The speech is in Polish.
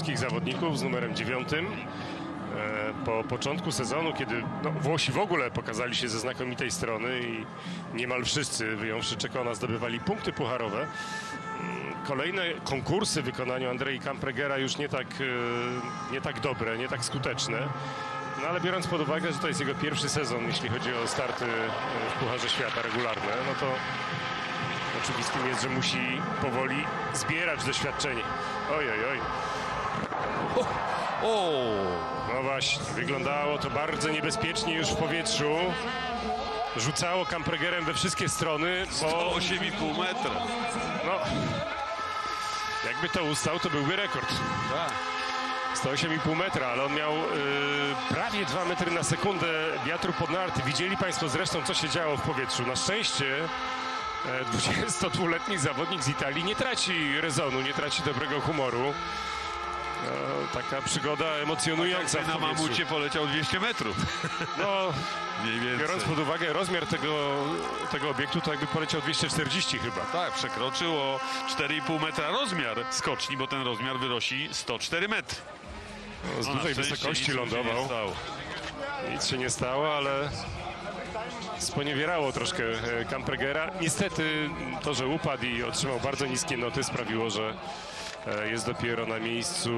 polskich zawodników z numerem dziewiątym. E, Po początku sezonu, kiedy no, Włosi w ogóle pokazali się ze znakomitej strony i niemal wszyscy, wyjąwszy Czekona, zdobywali punkty pucharowe, mm, kolejne konkursy w wykonaniu Andrei Kampregera już nie tak, e, nie tak dobre, nie tak skuteczne. No ale biorąc pod uwagę, że to jest jego pierwszy sezon, jeśli chodzi o starty e, w Pucharze Świata regularne, no to oczywistym jest, że musi powoli zbierać doświadczenie. Oj, oj, oj. O, No właśnie, wyglądało to bardzo niebezpiecznie już w powietrzu. Rzucało Kampregerem we wszystkie strony, bo 8,5 metra. no, jakby to ustał, to byłby rekord. Tak. 108,5 metra, ale on miał y, prawie 2 metry na sekundę wiatru pod narty. Widzieli Państwo zresztą, co się działo w powietrzu. Na szczęście e, 22-letni zawodnik z Italii nie traci rezonu, nie traci dobrego humoru. No, taka przygoda emocjonująca w na mamucie poleciał 200 metrów. No, biorąc pod uwagę rozmiar tego, tego obiektu, to jakby poleciał 240 chyba. Tak, przekroczył o 4,5 metra rozmiar skoczni, bo ten rozmiar wynosi 104 metry. No, z No, dużej wysokości się lądował. Nic się nie stało, ale sponiewierało troszkę e, Kampregera. Niestety to, że upadł i otrzymał bardzo niskie noty sprawiło, że e, jest dopiero na miejscu